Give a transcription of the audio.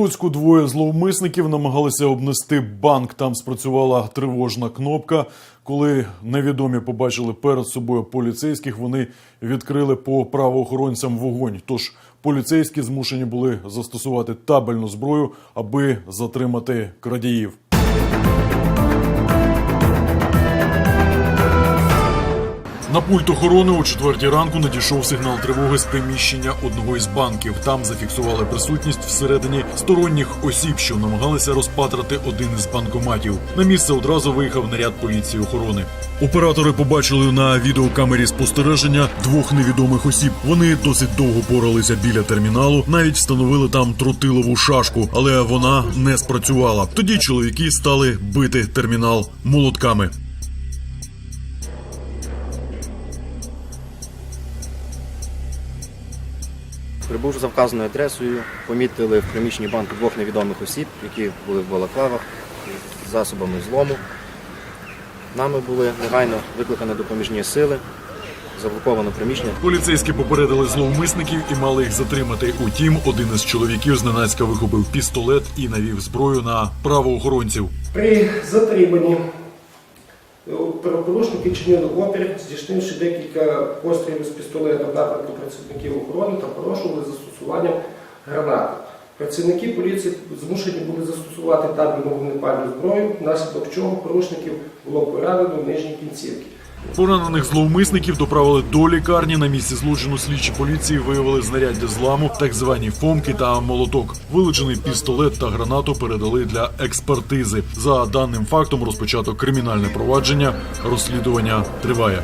Луцьку двоє зловмисників намагалися обнести банк. Там спрацювала тривожна кнопка. Коли невідомі побачили перед собою поліцейських, вони відкрили по правоохоронцям вогонь. Тож поліцейські змушені були застосувати табельну зброю, аби затримати крадіїв. На пульт охорони о четвертій ранку надійшов сигнал тривоги з приміщення одного із банків. Там зафіксували присутність всередині сторонніх осіб, що намагалися розпатрати один із банкоматів. На місце одразу виїхав наряд поліції охорони. Оператори побачили на відеокамері спостереження двох невідомих осіб. Вони досить довго поралися біля терміналу, навіть встановили там тротилову шашку, але вона не спрацювала. Тоді чоловіки стали бити термінал молотками. Прибувши за вказаною адресою, помітили в приміщенні банку двох невідомих осіб, які були в балаклавах з засобами злому. Нами були негайно викликані допоміжні сили, заблоковано приміщення. Поліцейські попередили зловмисників і мали їх затримати. Утім, один із чоловіків зненацька вихопив пістолет і навів зброю на правоохоронців. При затриманні правопорушники чинили опір, здійснивши декілька пострілів з пістолета напрямку працівників охорони та порушували застосуванням гранати. Працівники поліції змушені були застосувати табельну вогнепальну зброю, внаслідок чого порушників було поранено в нижній кінцівки. Поранених зловмисників доправили до лікарні. На місці злочину слідчі поліції виявили знаряддя зламу, так звані фомки та молоток. Вилучений пістолет та гранату передали для експертизи. За даним фактом розпочато кримінальне провадження. Розслідування триває.